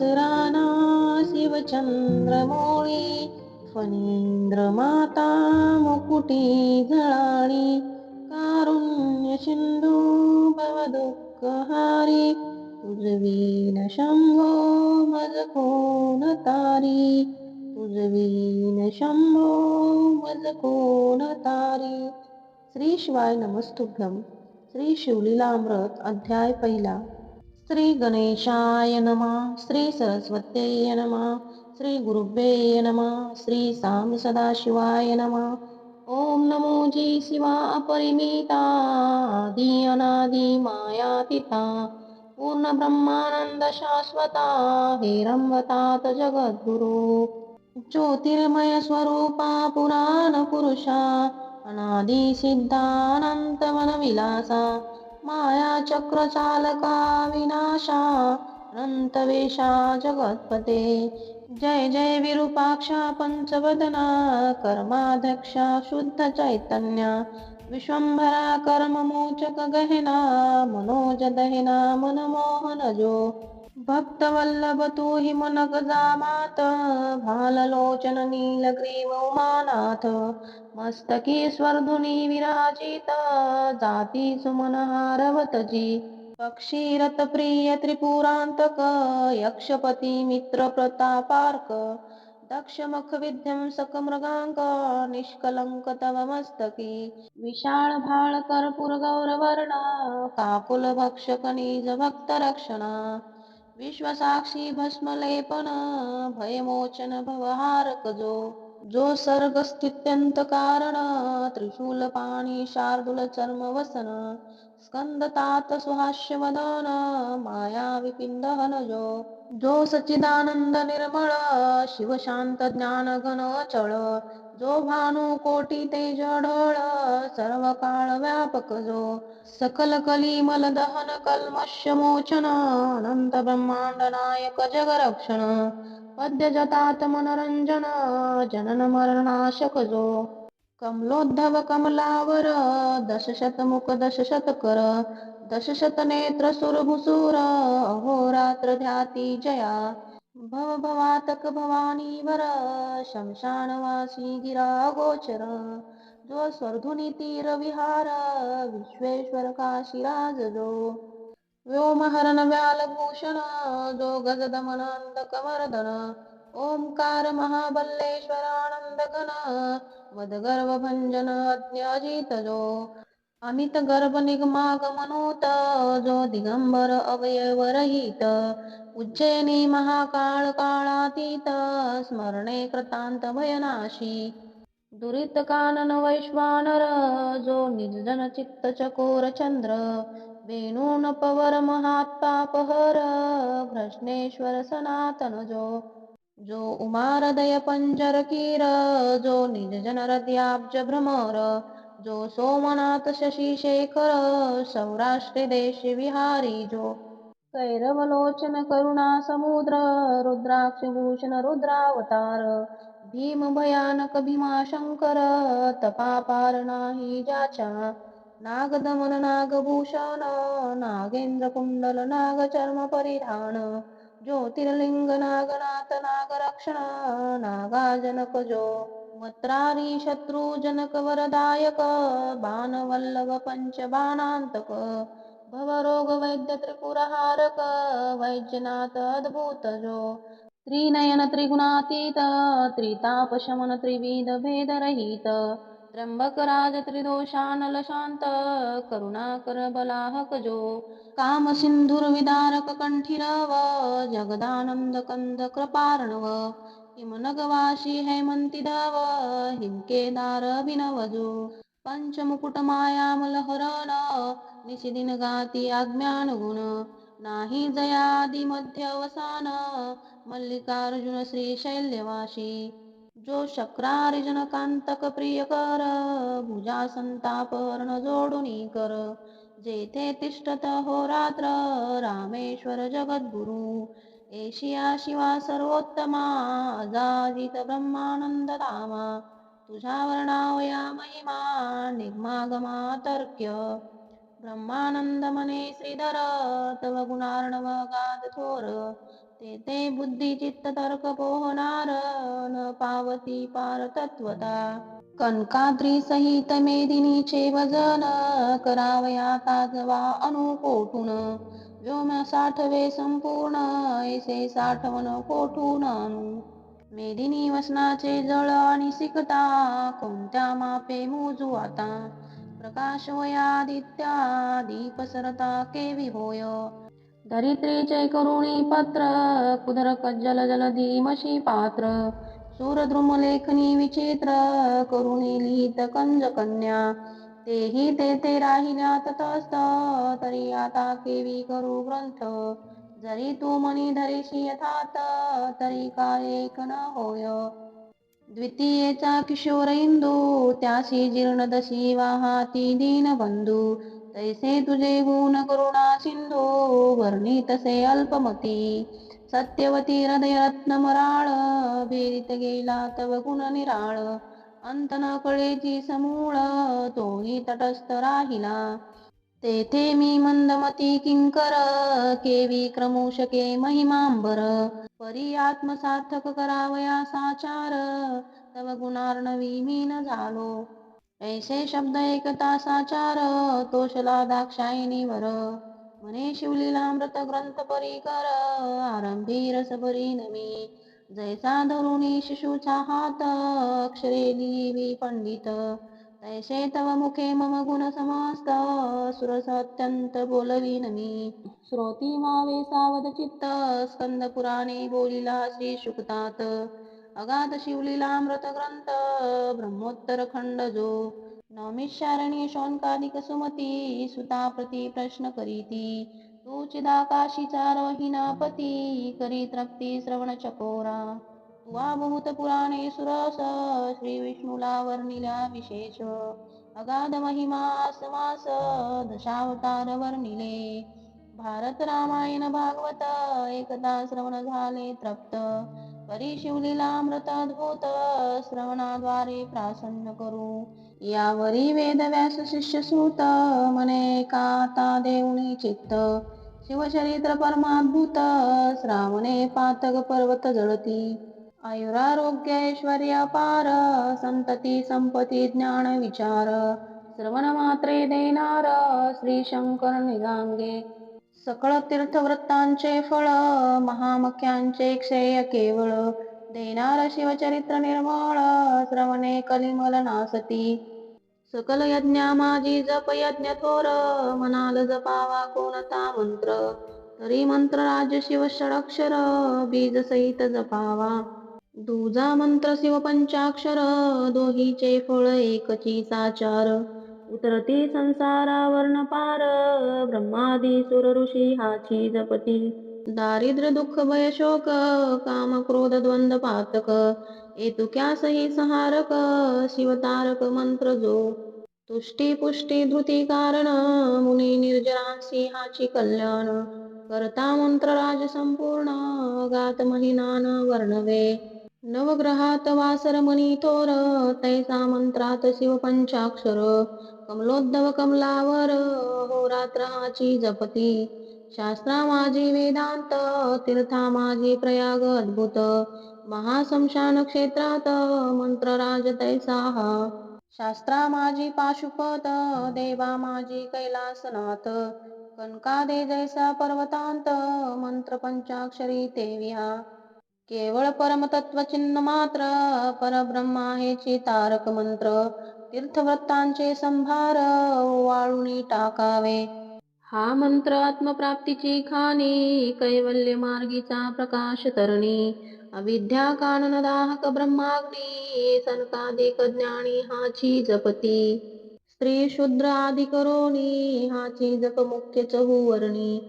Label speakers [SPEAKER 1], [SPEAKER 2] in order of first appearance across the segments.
[SPEAKER 1] पसराना शिवचंद्रमोळी फणींद्र माता मुकुटी झळाळी कारुण्य सिंधू भवदुःखहारी तुझवीन शंभो मज कोण तारी तुझवीन शंभो मज कोण तारी। श्री शिवाय नमस्तुभ्यम श्री शिवलीलामृत अध्याय पहिला। श्री गणेशाय नमः श्री सरस्वत्यय नमः श्री गुरुभ्ये नमः श्री साम सदाशिवाय नमः। ओम नमो जी शिवा अपरिमिता आदि अनादि मायातीता पूर्ण ब्रह्मानंद शाश्वता हेरंवतात जगद्गुरु। ज्योतिर्मय स्वरूपा पुराण पुरुषा अनादि माया चक्र चालका विनाशा अनंतवेशा जगत्पते। जय जय विरूपाक्षा पंचवदना कर्माध्यक्षा शुद्ध चैतन्य। विश्वंभरा कर्ममोचक गहना मनोज दहिना भक्तवल्लभ तू हि जामात भाललोचन नीलग्रीव उमानाथ मस्तकी स्वर्धुनी विराजित जाती सुमन हारवतजी पक्षीरथ प्रिय त्रिपुरांतक यक्षपती मित्र प्रतापार्क दक्षमुख विध्वंसक मृगांक निष्कलंक तव मस्तकी विशाळ भाळ विश्वसाक्षी भस्मलेपन भयमोचन भवहारक जो जो सर्ग स्थित्यंत कारण त्रिशूल पाणी शार्दूल चर्म वसन स्कंद तात सुहास्य वदन माया विपिंद जो जो सचिदानंद निर्मळ शिव शांत ज्ञान घन चळ जो भानु कोटी तेज ढळ सर्व काळ व्यापक जो सकल कलिमल दहन कल्मश मोचन अनंत ब्रह्मांड नायक जगरक्षण पद्य जतात मनोरंजन जनन मरणाशक जो कमलोद्धव कमलावर दशशत मुख दशशत कर दशशत नेत्र सुरभुसूर अहोरात्र ध्याती जया भव भवातक भवानीवर शमशानवासी गिरा गोचर। जो स्वर्धुनी तीर विहार विश्वेश्वर काशीराज जो। व्योमहरण व्यालभूषण जो गजदमन अंधकमर्दन ओंकार महाबल्लेश्वरानंद घन वद गर्व भंजन अज्ञाजित जो। अमित गर्भ निगमागमनोत जो दिगंबर अवयवरहित उज्जैनी महाकाळ काळातीत स्मरणे कृतांत भयनाशी दुरित कानन वैश्वानर जो निर्जन चित्त चकोर चंद्र वेणून पवर महात्पापहर भ्रष्णेश्वर सनातन जो. जो उमारदय पंजर कीर जो निर्जन हृदयाब्ज भ्रमर जो सोमनाथ शशी शेखर सौराष्ट्र देश विहारी जो. कैरवलोचन करुणा समुद्र रुद्राक्ष भूषण रुद्रावतार भीम भयानक भीमाशंकर तपापार नाही ज्याच्या नागदमन नागभूषण नागेंद्र कुंडल नागचर्म परिधान ज्योतिर्लिंग नागनाथ नागरक्षण नागाजनक जो मत्रारी शत्रुजनक वरदायक बाणवल्लभ पंच बाणांतक वैद्य त्रिपुरहारक वैद्यनाथ अद्भुतजो त्रिनयन त्रिगुणातीत त्रिताप शमन त्रिविध भेदरहित त्र्यंबक राज त्रिदोषानल शांत करुणाकर बलाहक जो काम सिंधुर विदारक कंठीरव जगदानंद कंद पंचमुकुटमायामलहरण पंचमुकुट निशिदिन गाती अज्ञान गुण नाही जयादी मध्य अवसान मल्लिकार्जुन श्री शैल्यवाशी जो शक्रारिजन कांतक प्रिय कर भुजा संताप हरण जोडुनी कर। जेथे तिष्ठत हो रात्र रामेश्वर जगद्गुरु। एशिया शिवा सर्वोत्तमा अजाजित ब्रह्मानंद धामा। तुझ्या वर्णावया महिमा निगमागमा तर्क्य ब्रह्मानंद मने श्रीधर तव गुणार्णव गाद थोर. ते ते बुद्धिचित्त तर्क पोहनार न पावती पार तत्वता. कनकाद्री सहित मेदिनीचे वजन करावया ताजवा अनुकोठून व्योम साठवे संपूर्ण ऐसे साठवण कोठून अनु मेदिनी वसनाचे जळ आणि सिकता कोणत्या मापे मोजू आता? प्रकाश वयादित्या दीप सरता केवी होय. धरित्रीचे करुणी पत्र कुदरक जल जल धीमशी पात्र सूरद्रुम लेखनी विचित्र करुणी लिहित कंज कन्या तेही ते ते राहिल्या ततस्त तरी आता केवी करू ग्रंथ. जरी तू मनी धरीशी यथात तरी काय एक न होय. द्वितीयेचा किशोर इंदू त्याशी जीर्ण दशी वाहाती दीनबंधू तैसे तुझे गुण करुणा सिंधू वर्णी तसे अल्पमती. सत्यवती हृदय रत्नमराळ भेरित गेला तव गुण निराळ. अंत न कळेची समूळ तोही तटस्थ राहिला. तेथे मी मंदमती किंकर केवी क्रमोशके महिमांबर. परी आत्मसार्थक करावया साचार तव गुणार्णवी मी न झालो ऐसे शब्द एकता साचार तोषला दाक्षायनीवर म्हणे शिवलीलामृत ग्रंथ परिकर आरंभी रस भरी नमी. जैसा धरुणी शिशूचा हात अक्षरे लिहिवी पंडित. तैसे तव मुखे मम गुण समास्ता सुरस बोलवीन मी श्रोती मावे सावध चित्त स्कंद पुराणे बोलिला श्री शुकतात। अगाध शिवलीलामृतग्रन्थ ग्रंथ ब्रह्मोत्तर खंड जो नौमिषारणी शौनकादिक सुमती सुता प्रती प्रश्न करीती। तू चिदाकाशी रोहिणापती करी तृप्ती श्रवण चकोरा पुराणे सुरस श्रीविष्णुला वर्णिला विशेष अगाध महिमा समास दशावतार वर्णिले भारत रामायण भागवत एकदा श्रवण झाले तृप्त परी शिवलीला अद्भुत श्रवणाद्वारे प्रासन्न करू. यावरी वेद व्यास शिष्य सूत मने काता देऊनी चित्त शिवचरित्र परमाद्भूत श्रावणे पातक पर्वत जळती आयुरारोग्य पार संतती संपती ज्ञान विचार। श्रवण मात्रे देणार श्री शंकर निगांगे सकळ तीर्थवृत्तांचे फळ महामख्यांचे क्षेय केवळ। देणार शिवचरित्र निर्मळ श्रवणे कलिमल नासती। सकल यज्ञा माझी जप यज्ञ थोर मनाल जपावा कोणता मंत्र। तरी मंत्र राज शिव षडक्षर बीज सहित जपावा। दुजा मंत्र शिव पंचाक्षर दोहीचे फळ एकची साचार. उतरती संसारावर्ण पार ब्रह्मादी सुर ऋषी हाची जपती. दारिद्र्य दुःख भय शोक काम क्रोध द्वंद पातक. एतुक्या ही संहारक शिवतारक मंत्र जो. तुष्टी पुष्टी धृती कारण मुनी निर्जरांसी हाची कल्याण. करता मंत्र राज संपूर्ण गात महिनान वर्णवे. नवग्रहात वासर मनी थोर तैसा मंत्रात शिव पंचाक्षर. कमलोद्धव कमलावर होरात्रहाची जपती. शास्त्रा माझी वेदांत तीर्था माझी प्रयाग अद्भुत. महासंशान क्षेत्रात मंत्रराज तैसा शास्त्रा माझी पाशुपत देवा माझी कैलासनाथ. कनकादे जैसा पर्वतांत मंत्र पंचाक्षरी तेविहा. केवळ परमतत्वचिन्ह मात्र परब्रह्मा हेची तारक मंत्र. तीर्थव्रतांचे संभार वाळुनी टाकावे. हा मंत्र आत्मप्राप्तीची खाणी कैवल्य मार्गीचा प्रकाश तरणी. अविद्या कानन दाहक ब्रह्माग्नी सनकादिक ज्ञानी हाची जपती. स्त्री शूद्र आदि करोनी हाची जप मुख्य चहुवर्णी.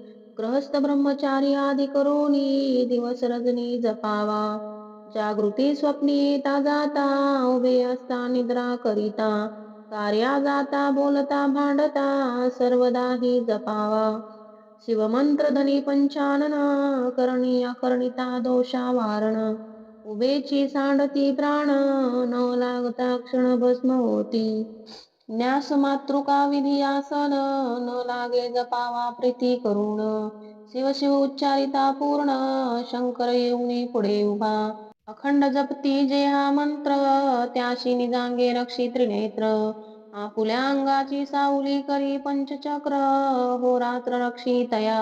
[SPEAKER 1] गृहस्थ ब्रह्मचारी आदी करोनी दिवस रजनी जपावा। जागृती स्वप्नी येता जाता उभे असता निद्रा करिता। कार्या जाता बोलता भांडता सर्वदाही जपावा। शिवमंत्र धनी पंचानना करणी अकर्णिता दोषा वारण। उभेची सांडती प्राण न लागता क्षण भस्म होती। न्यास मातृका विधी आसन न लागे जपावा प्रीती करून शिव शिव उच्चारिता पूर्ण शंकर येऊनी पुढे उभा. अखंड जपती जे हा मंत्र त्याशी निजांगे रक्षी त्रिनेत्र. आपुल्या अंगाची सावली करी पंचचक्र हो रात्र रक्षी तया.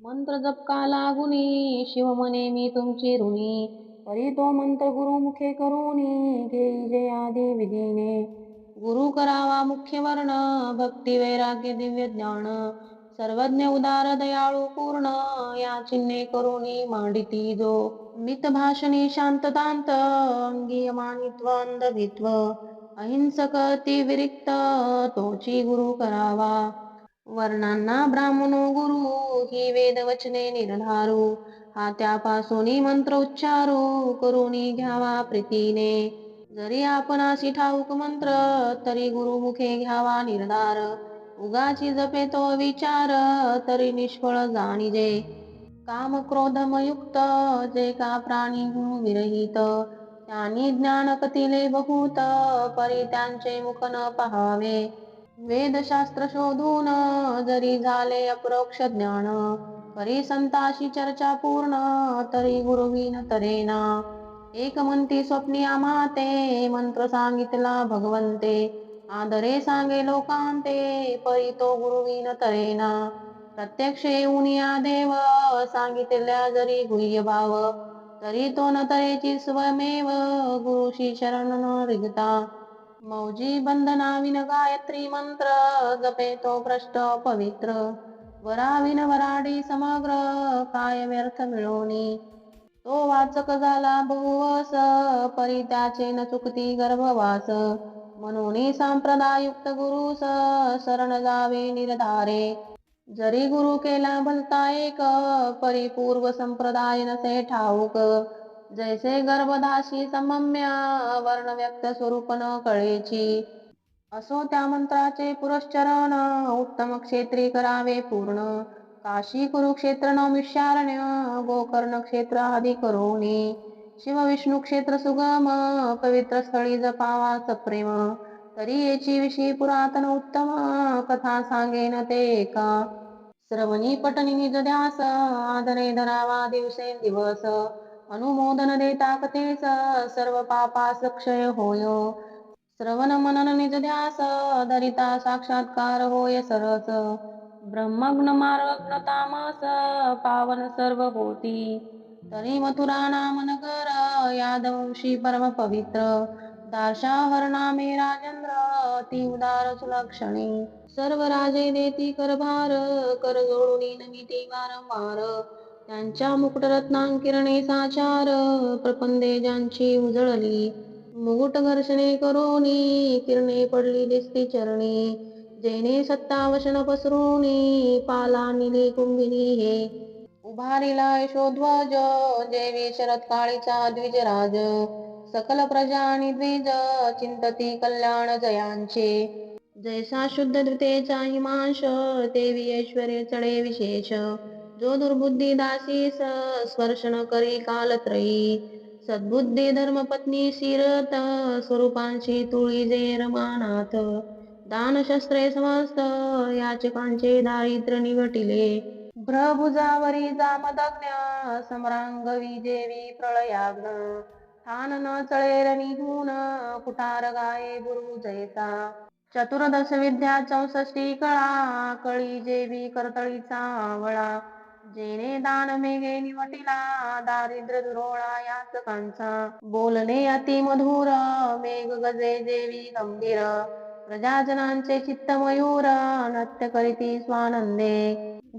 [SPEAKER 1] मंत्र जपका लागुनी शिव मी तुमची ऋणी. परी तो मंत्र गुरुमुखे करुनी घेई जे आधी विधीने. गुरु करावा मुख्य वर्ण भक्ती वैराग्य दिव्य ज्ञान सर्वज्ञ उदार दयाळू पूर्ण या चिन्हे करुणी मांडिती जो. मित भाषणी शांततांत अंगी मानित्व अंधभित्व अहिंसक ती विरिक्त तोची गुरु करावा. वर्णांना ब्राह्मणो गुरु ही वेद वचने निर्धारू. हा त्यापासून मंत्र उच्चारू करुणी घ्यावा प्रीतीने. जरी आपणाशी ठाऊक मंत्र तरी गुरुमुखे घ्यावा निर्धार. उगाची जपे तो विचार तरी निष्फळ जाणीजे. काम क्रोधमयुक्त जे का प्राणी गुरु विरहित. त्यांनी ज्ञान कतिले बहुत परी त्यांचे मुख न पहावे. वेदशास्त्र शोधून जरी झाले अप्रोक्ष ज्ञान परी संताशी चर्चा पूर्ण तरी गुरुविन तरेना. एक म्हणती स्वप्नी आमाते मंत्र सांगितला भगवंते. आदरे सांगे लोकांते परी तो गुरुविन तरेना. प्रत्यक्ष येऊन या देव सांगितल्या जरी गुह्य भाव तरी तो न तरेची स्वमेव गुरुशी शरण न रिगता. मौजी बंधना विन गायत्री मंत्र जपे तो भ्रष्ट पवित्र. वराविन वराडी समग्र काय व्यर्थ मिळवणी तो वाचक झाला बहुवस परी त्याचे न चुकती गर्भवास. म्हणून संप्रदायुक्त गुरु शरण जावे निर्धारे. जरी गुरु केला भलता एक परिपूर्व संप्रदाय नसे ठाऊक. जैसे गर्भदाशी समम्या वर्ण व्यक्त स्वरूप न कळेची. असो त्या मंत्राचे पुरश्चरण उत्तम क्षेत्री करावे पूर्ण. काशी कुरुक्षेत्र नौमिषारण्य गोकर्ण क्षेत्र आदी करोनी शिव विष्णू क्षेत्र सुगम पवित्र स्थळी जपावा सप्रेम। तरी याची विषयी पुरातन उत्तम कथा सांगेन ते एका। श्रवणी पटनी निज ध्यास आदरे धरावा दिवसे दिवस। अनुमोदन देता कथेस सर्व पापास क्षय होय। श्रवण मनन निज ध्यास धरिता साक्षात्कार होय सरस। ब्रह्मग्न मार्गग्न तामस पावन सर्व होती तरी मथुरा नाम नगर यादवंशी परम पवित्र दार्शाहर नामे राजेंद्र ती उदार सुलक्षणी। सर्व राजे देती करभार कर जोडून नमिती वारंवार। त्यांच्या मुकुटरत्नांकिरणे साचार प्रपंदे ज्यांची उजळली। मुकुट घर्षणे करोनी किरणे पडली दिसती चरणी। जेने सत्तावशन पसरुनी पाला निली कुंभिनी हे. उभारिला यशोध्वज जेवी शरद काळीचा द्विजराज. सकल प्रजा आणि द्विज चिंतती कल्याण जयांचे. जैसा शुद्ध धृतेचा हिमांश देवी ऐश्वर्य चढे विशेष. जो दुर्बुद्धी स स्पर्शन करी कालत्रयी. सद्बुद्धी धर्मपत्नी शिरत स्वरूपांशी तुळी जे रमानाथ. दानशस्त्रे समस्त याचकांचे दारिद्र्य निवटिले भ्रभुजावरी जामदग्न सम्रांग विजेवी प्रळयाग्न ठान न चळेर निहून कुठार गाये गुरु जयता. चतुर्दश विद्या चौसष्टी कळा कळी जेवी करतळीचा आवळा जेने दान मेघे निवटिला दारिद्र्य दुरोळा याचकांचा. बोलणे अति मधुर मेघ गजे देवी गंभीर. प्रजाजनांचे चित्त मयूर नृत्य करीती स्वानंदे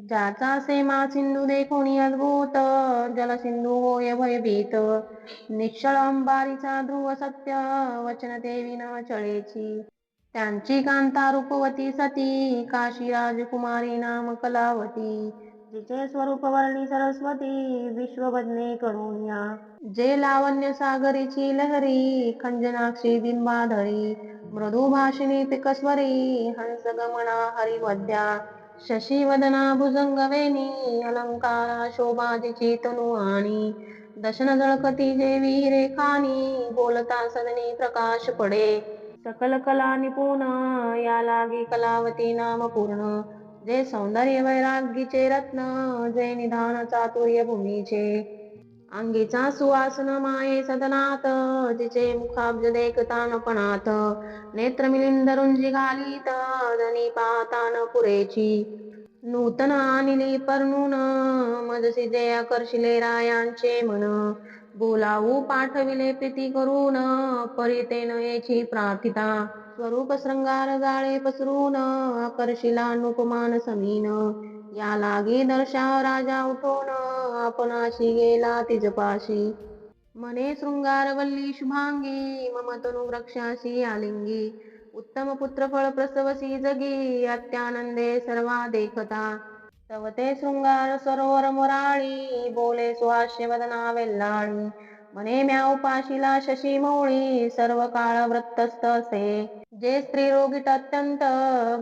[SPEAKER 1] ज्याचा सेमा सिंधू देखोणी अद्भुत जल होय भयभीत। निश्चळ अंबारीचा ध्रुव सत्य वचन देवी न चळेची। त्यांची कांता रूपवती सती काशी राजकुमारी नाम कलावती। जिचे स्वरूप वर्णी सरस्वती विश्वबदने करुणिया जे लावण्य सागरीची लहरी खंजनाक्षी बिंबाधरी। मृदुभाषिणी पिकस्वरी हंसगमना हरिवद्या शशिवदना भुजंगवेणी अलंकारा शोभा जिची दशन झळकती जेवी रेखानी बोलता सदनी प्रकाश पडे. सकल कला निपुण या लागी कलावती नाम पूर्ण जे सौंदर्य वैराग्यचे रत्न जे निधान चातुर्य भूमीचे. अंगीचा सुवासन माये सदनात तिचे मुखाब्ज देखता नपणात नेत्र मिलिंद रुंजी घालीत धनी पाहता पुरेची। नूतन आणिली परनून मजसी जे आकर्षिले रायांचे मन बोलावू पाठविले प्रीती करून परितेन येची प्रार्थिता। स्वरूप श्रृंगार जाळे पसरून आकर्षिला नुपमान समीन। या लागी दर्शा राजा उठोन आपणाशी गेला तिजपाशी. मने शृंगारवल्ली शुभांगी मम तनु वृक्षाशी आलिंगी. उत्तम पुत्रफळ प्रसवसी जगी अत्यानंदे सर्वा देखता. तव ते शृंगार सरोवर मुराळी बोले सुहास्य वदना वेल्लाळी. मने म्या उपाशिला शशी मौळी सर्व काळ वृत्तस्त असे. जे स्त्री रोगीट अत्यंत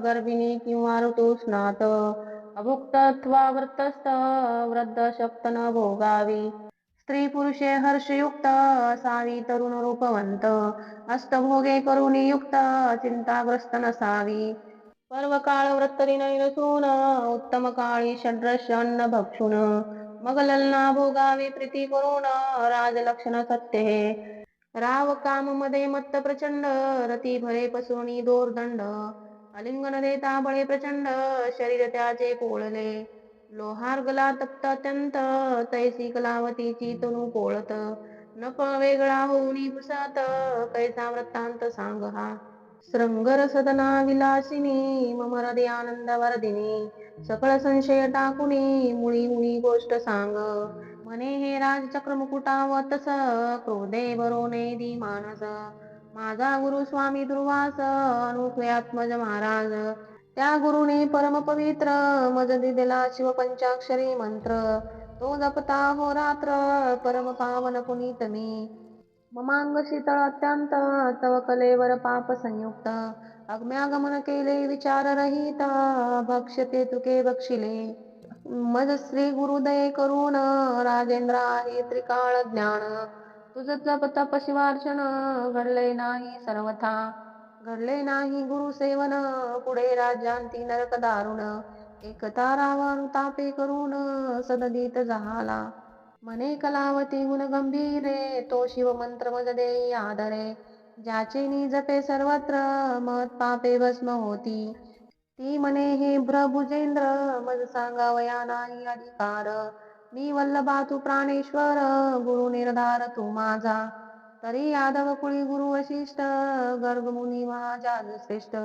[SPEAKER 1] गर्भिणी किंवा ऋतुस्नात अभुक्तत्वावृत्तस्त अथवा वृद्ध शक्त न भोगावी. स्त्री पुरुषे हर्षयुक्त असावी तरुण रूपवंत. अष्टभोगे करुणी युक्त चिंताग्रस्त नसावी. पर्व काळ वृत्तरी नसून उत्तम काळी षड्रश अन्न भक्षुण. मग भोगावी प्रीती करून राजलक्षण सत्य राव काममध्ये मत्त प्रचंड रती भरे पसोनी दोरदंड. अलिंगन देता बळे प्रचंड शरीर त्याचे पोळले लोहार गला तप्त अत्यंत तैसी कलावतीची तनू पोळत नप वेगळा होऊनी पुसत कैसा वृत्तांत सांग हा. श्रंगर सदना विलासिनी मम हृदय आनंद वर्धिनी सकळ संशय टाकुनी मुळी मुळी गोष्ट सांग. म्हणे हे राजचक्र मुकुटावतस क्रोधे बरोने दी मानस. माझा गुरु स्वामी दुर्वास अनुसयात्मज महाराज. त्या गुरुने परम पवित्र मज दिलेला शिव पंचाक्षरी मंत्र. तो जपता हो रात्र परम पावन पुनीत मी. ममांग शीतळ अत्यंत तव कलेवर पाप संयुक्त. अग्म्यागमन केले विचार रहित भक्ष्यते तुके बक्षिले. मज श्री गुरुदये करून राजेंद्र आहे त्रिकाळ ज्ञान. तुझ जप तप शिवार्चन घडले नाही सर्वथा. घडले नाही गुरु सेवन पुढे राज्यांती नरक दारुण. एकता रावण तापे करून सददीत झाला मने कलावती गुण गंभीरे तो शिव मंत्र मज आदरे. ज्याचे निजपे सर्वत्र मत पापे भस्म होती. ती मने हे भ्रभुजेंद्र मज सांगावया नाही अधिकार. मी वल्लभा तू प्राणेश्वर गुरु निर्धार तू माझा. तरी यादव कुळी गुरु वशिष्ठ गर्गमुनी माझा श्रेष्ठ.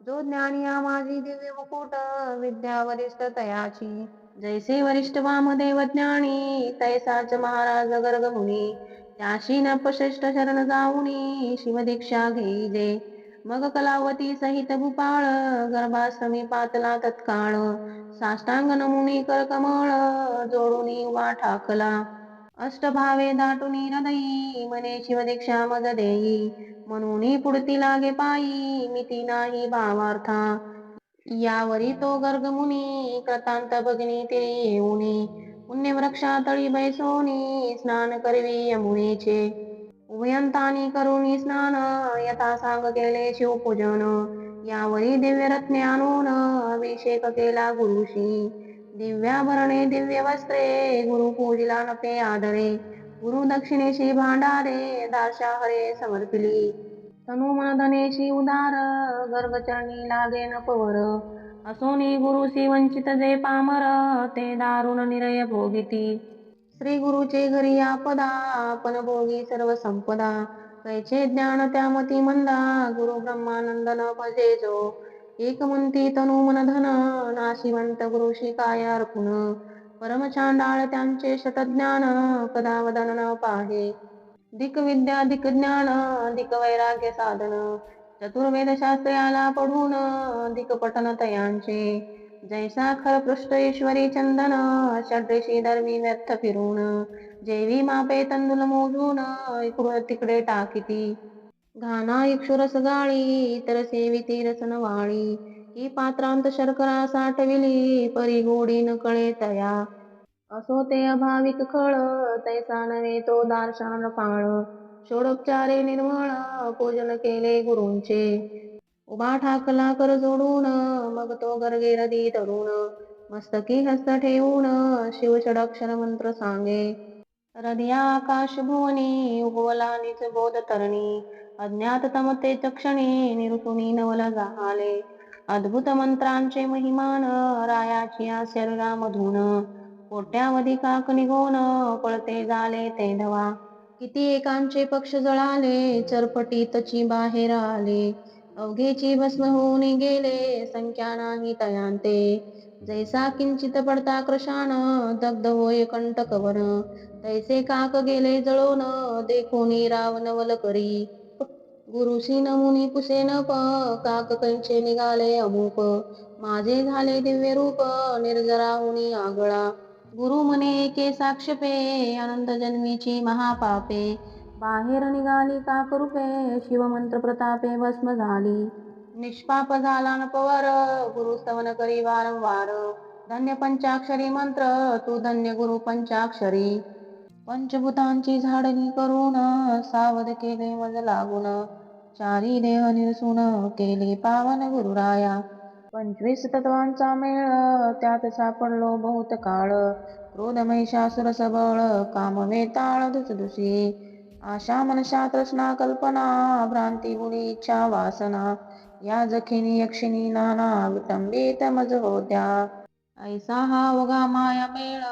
[SPEAKER 1] जो ज्ञानिया माझी दिव्य मुकुट विद्या वरिष्ठ तयाची. जैसे वरिष्ठ वामदेव ज्ञानी तैसाच महाराज गर्गमुनी त्याशी नपश्रेष्ठ शरण जाऊनी शिवदीक्षा घेईजे मग कलावती सहित भूपाळ गर्भाश्रमी पातला तत्काळ. साष्टांग नमुनी करकमळ जोडूनी उभा ठाकला. अष्टभावे दाटुनी हृदयी मने शिवदीक्षा मज देई. म्हणून पुढती लागे पायी मिती नाही भावार्था. यावरी तो गर्गमुनी कृतांत भगिनी तिरी येऊनी. पुण्य वृक्षातळी बैसोनी स्नान करवी यमुनेचे. उभयंतानी करुणी स्नान यथा सांग केले शिवपूजन यावरी दिव्य रत्ने आणून अभिषेक केला गुरुशी दिव्याभरणे दिव्य वस्त्रे गुरु पूजिला नपे आदरे। गुरु दक्षिणेशी भांडारे दाशा हरे समर्पिली। तनु धनेशी उदार गर्गचरणी लागे नपवर असोनी गुरुसी वंचित जे पामर ते दारुण निरय भोगिती। श्री गुरुचे घरी आपदा आपण भोगी सर्व संपदा. कैचे ज्ञान त्यामती मंदा गुरु ब्रह्मानंद न भजे जो. एक म्हणती तनु मन धन नाशिवंत गुरु शिकाय अर्पुन परमचांडाळ त्यांचे शतज्ञान कदा वदन न पाहे. दिक विद्या दिक ज्ञान दिक वैराग्य साधन. चतुर्वेद शास्त्रे आला पढून दिक पठन तयांचे. जैसा खर पृष्ठ ईश्वरी चंदन षड्रिशी धर्मी व्यर्थ फिरून जेवी मापे तंदुल मोजून इकडे तिकडे टाकिती घाना इक्षुरस गाळी तर सेविती रसन वाळी ही पात्रांत शर्करा साठविली परी गोडी न कळे तया असो ते अभाविक खळ तैसा नव्हे तो दार्शान पाळ षोडोपचारे निर्मळ पूजन केले गुरूंचे उभा ठाकला कर जोडून मग तो गर्गे रदी तरुण मस्तकी हस्त ठेवून शिव षडक्षर मंत्र सांगे. हृदया आकाश भुवनी उगवला निज बोध तरणी अज्ञात तमते चक्षणी निरुतुनी नवल जाहाले. अद्भुत मंत्रांचे महिमान रायाची शरीरा मधून कोट्यावधी काक निघोन पळते झाले ते धवा. किती एकांचे पक्ष जळाले चरपटीतची बाहेर आले. अवघेची भस्म होऊन गेले संख्या नाही तयांते. जैसा किंचित पडता कृशान दग्ध होय कंटकवन तैसे काक गेले जळोन देखून रावण वल करी गुरुसी नमुनी पुसे न प काक कंचे निघाले अमूप. माझे झाले दिव्य रूप निर्जराहुनी आगळा. गुरु मने एके साक्षपे? अनंत जन्मीची महापापे. बाहेर निघाली काकरूपे शिवमंत्र प्रतापे भस्म झाली. निष्पाप झाला न पवर गुरु स्तवन करी वारंवार. धन्य पंचाक्षरी मंत्र तू धन्य गुरु पंचाक्षरी. पंचभूतांची झाडणी करून सावध केले मज लागून. चारी देह निरसून केले पावन गुरुराया. पंचवीस तत्वांचा मेळ त्यात सापडलो बहुत काळ क्रोध महिषासुर सबळ काम वेताळ दुसदुसी आशा मनशा तृष्णा कल्पना भ्रांती गुणी इच्छा वासना या जखिनी यक्षिणी नाना विटंबित मज होत्या ऐसा हा वगा माया मेळ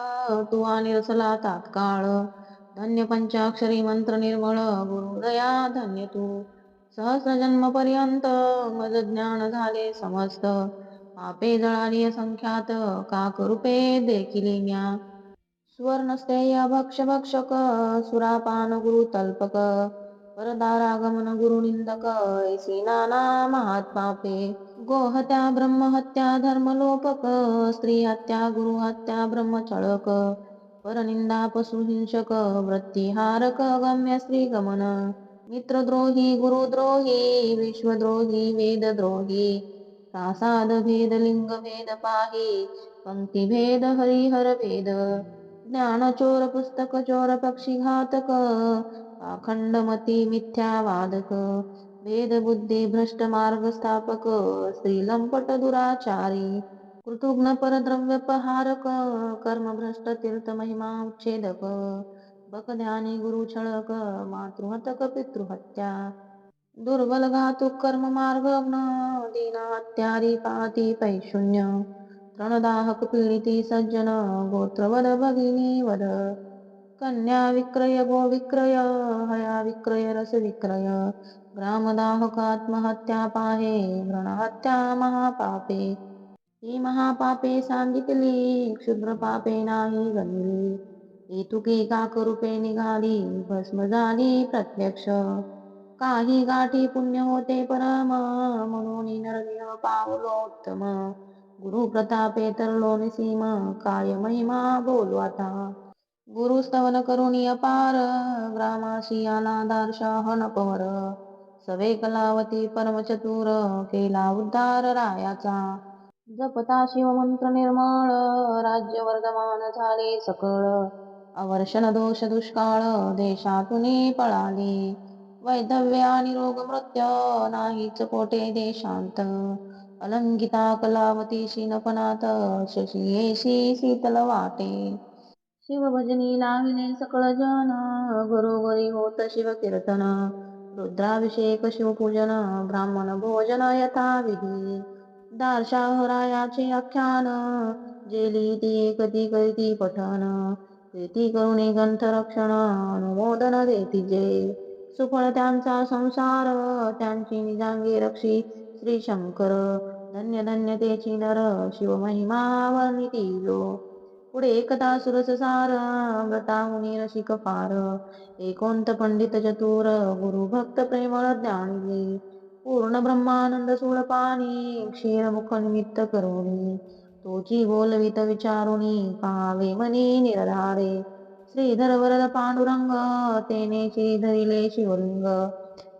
[SPEAKER 1] तू आणि रसला तात्काळ। धन्य पंचाक्षरी मंत्र निर्मळ गुरुदया धन्य तू। सहस्र जन्म पर्यंत मज ज्ञान झाले समस्त। पापे जळाली असंख्यात काक रूपे देखिले म्या। सुवर्णस्तेय भक्ष भक्षक सुरापान गुरु तल्पक। परदारागमन गुरु निंदक ऐसी नाना महात्मापे गोहत्या ब्रह्महत्या धर्मलोपक। स्त्री हत्या गुरु हत्या ब्रह्मचळक परनिंदा पशुहिंसक वृत्तिहारक गम्य स्त्री गमन। मित्रद्रोही गुरुद्रोही विश्वद्रोही वेदद्रोही। प्रासाद भेद लिंग भेद पाही। पंक्ती भेद हरिहर भेद। ज्ञानचोर पुस्तक चोर पक्षी घातक अखंडमती मिथ्या वादक बुद्धी भ्रष्ट मार्ग स्थापक श्रीलंपट दुराचारी कृतुघ्न परद्रव्यपहारक कर्मभ्रष्ट तीर्थ महिमा उच्छेदक बकध्यानी गुरु छळक मातृहतक पितृहत्या दुर्बल घातुक कर्म मार्ग दीना हत्यारी पाती पैशून्य प्रणदाहक पीडिती सज्जन गोत्रवद भगिनी वद कन्या विक्रय गो विक्रय हया विक्रय रस विक्रय। ग्रामदाहक आत्महत्या पाहे भ्रणहत्या महापापे। ही महापापे सांगितली क्षुद्र पापे नाही गणली। हेतुकी काकरूपे निघाली भस्म झाली प्रत्यक्ष। काही गाठी पुण्य होते परम म्हणून नरदेह पावलो उत्तम। गुरु प्रतापे तरलो सीमा काय महिमा बोलू आता? गुरु स्तवन करुणी अपार ग्रामाशी आला दारशाह नपवर सवे कलावती परमचतुर केला उद्धार रायाचा. जपता शिवमंत्र निर्मळ राज्य वर्धमान झाले सकळ. अवर्षण दोष दुष्काळ देशातून पळाले. वैधव्य आणि रोग मृत्य नाहीच कोटे देशांत. अलंकिता कलावती शिनपनात शशियेशी शीतल वाटे शिवभजनी लाविले सकळ जन घरोघरी होत शिवकीर्तन रुद्राभिषेक शिवपूजन ब्राह्मण भोजन यथाविधी। दारशाहरायाचे आख्यान जेली ती कधी करीती पठन। प्रीती करुणी ग्रंथ रक्षण अनुमोदन देती जे। सुफळ त्यांचा संसार त्यांची निजांगी रक्षी। श्री शंकर धन्य धन्य तेची नर शिवमहिमा वर्णिती जो पुढे एकदा सुरस सार व्रताहुनी रसिक फार एकोंत पंडित चतुर गुरु भक्त प्रेमळ ज्ञानी पूर्ण ब्रह्मानंद सुळपाणी क्षीरमुख निमित्त करुणी तोची बोलवित विचारुनी पाहावे मनी निरधारे श्रीधर वरद पांडुरंग तेने धरिले शिवलिंग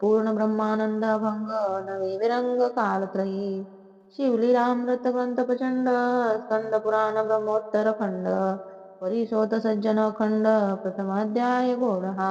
[SPEAKER 1] पूर्ण ब्रह्मानंद भंग नवे विरंग कालत्रयी शिवली रामदत्त ग्रंथ प्रचंड स्कंद पुराण ब्रह्मोत्तर खंड परिशोत सज्जन खंड प्रथमाध्याय गोड हा